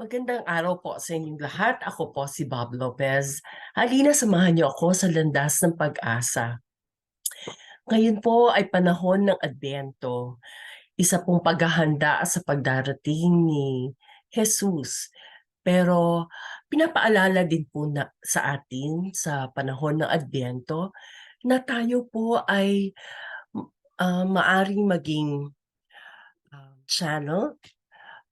Magandang araw po sa inyong lahat. Ako po si Bob Lopez. Halina samahan niyo ako sa landas ng pag-asa. Ngayon po ay panahon ng Adbento, isa pong paghahanda sa pagdarating ni Jesus. Pero pinapaalala din po na, sa atin sa panahon ng Adbento na tayo po ay uh, maaring maging uh, channel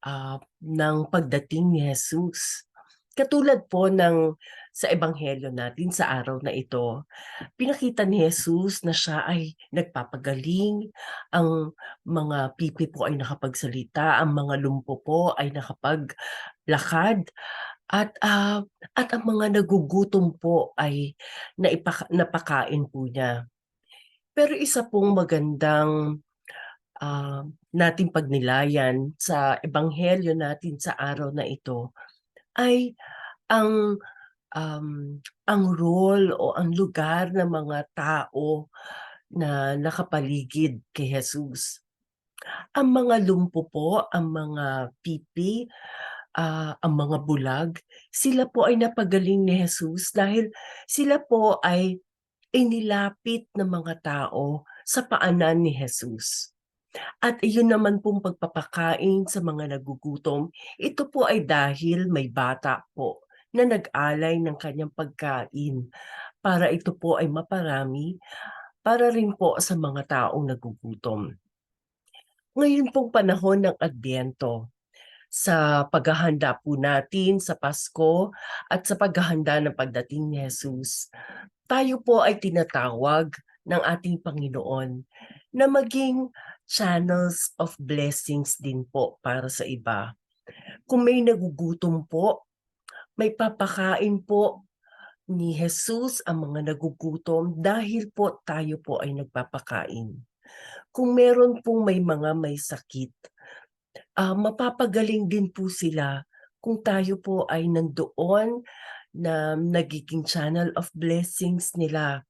uh, ng pagdating ni Jesus. Katulad po ng sa ebanghelyo natin sa araw na ito, pinakita ni Jesus na siya ay nagpapagaling, ang mga pipi po ay nakapagsalita, ang mga lumpo po ay nakapaglakad, at uh, at ang mga nagugutom po ay naipaka, napakain po niya. Pero isa pong magandang uh, nating pagnilayan sa ebanghelyo natin sa araw na ito ay ang um, ang role o ang lugar ng mga tao na nakapaligid kay Jesus. Ang mga lumpo po, ang mga pipi, uh, ang mga bulag, sila po ay napagaling ni Jesus dahil sila po ay inilapit ng mga tao sa paanan ni Jesus. At iyon naman pong pagpapakain sa mga nagugutom, ito po ay dahil may bata po na nag-alay ng kanyang pagkain para ito po ay maparami para rin po sa mga taong nagugutom. Ngayon pong panahon ng Adbyento, sa paghahanda po natin sa Pasko at sa paghahanda ng pagdating ni Jesus, tayo po ay tinatawag ng ating Panginoon na maging channels of blessings din po para sa iba. Kung may nagugutom po, may papakain po ni Jesus ang mga nagugutom dahil po tayo po ay nagpapakain. Kung meron pong may mga may sakit, uh, mapapagaling din po sila kung tayo po ay nandoon na nagiging channel of blessings nila.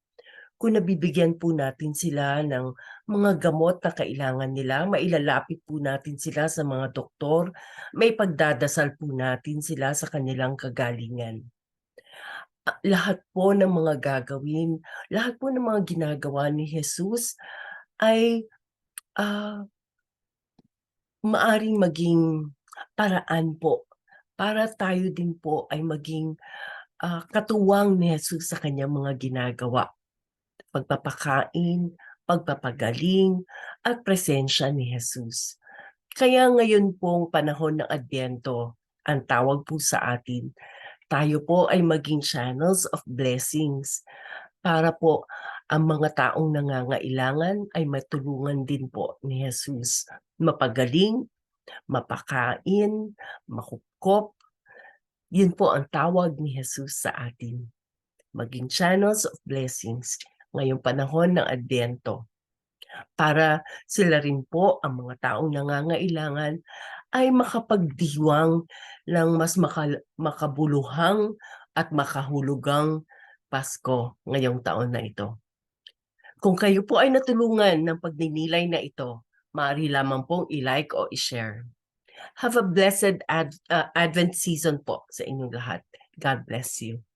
Kung nabibigyan po natin sila ng mga gamot na kailangan nila, mailalapit po natin sila sa mga doktor, may pagdadasal po natin sila sa kanilang kagalingan. Lahat po ng mga gagawin, lahat po ng mga ginagawa ni Jesus ay uh, maaring maging paraan po para tayo din po ay maging uh, katuwang ni Jesus sa kanyang mga ginagawa. Pagpapakain, pagpapagaling, at presensya ni Jesus. Kaya ngayon pong panahon ng Adbyento, ang tawag po sa atin, tayo po ay maging channels of blessings para po ang mga taong nangangailangan ay matulungan din po ni Jesus. Mapagaling, mapakain, makupkop, yun po ang tawag ni Jesus sa atin. Maging channels of blessings ngayong panahon ng Adbento. Para sila rin po, ang mga taong nangangailangan, ay makapagdiwang ng mas maka, makabuluhang at makahulugang Pasko ngayong taon na ito. Kung kayo po ay natulungan ng pagninilay na ito, maaari lamang pong i-like o i-share. Have a blessed ad, uh, Advent season po sa inyong lahat. God bless you.